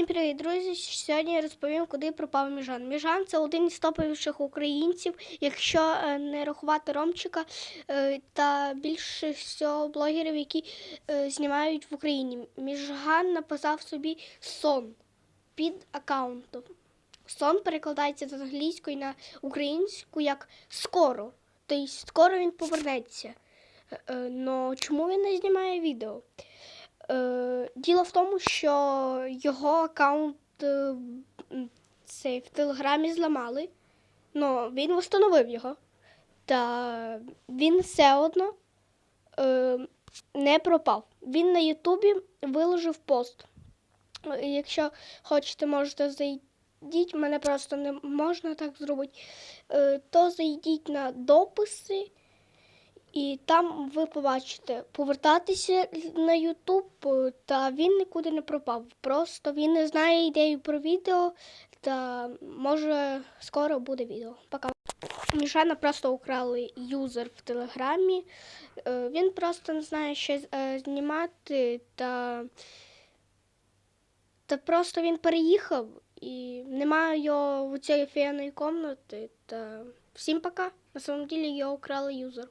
Всім привіт, друзі! Сьогодні я розповім, куди пропав Міжан. Міжан це один із топовіших українців, якщо е, не рахувати Ромчика е, та більше всього блогерів, які е, знімають в Україні. Міжган написав собі сон під аккаунтом. Сон перекладається з англійської на українську як скоро. Тобто скоро він повернеться. Но чому він не знімає відео? Діло в тому, що його аккаунт е, цей в Телеграмі зламали, але він встановив його. Та він все одно е, не пропав. Він на Ютубі виложив пост. Якщо хочете, можете зайдіть, мене просто не можна так зробити, е, то зайдіть на дописи. І там ви побачите повертатися на Ютуб, та він нікуди не пропав. Просто він не знає ідею про відео, та може скоро буде відео. Пока. Мішана просто украли юзер в Телеграмі. Е, Він просто не знає, що е, знімати, та, та просто він переїхав і немає його в цієї фіяної кімнати. Та всім пока. На самом деле його украли юзер.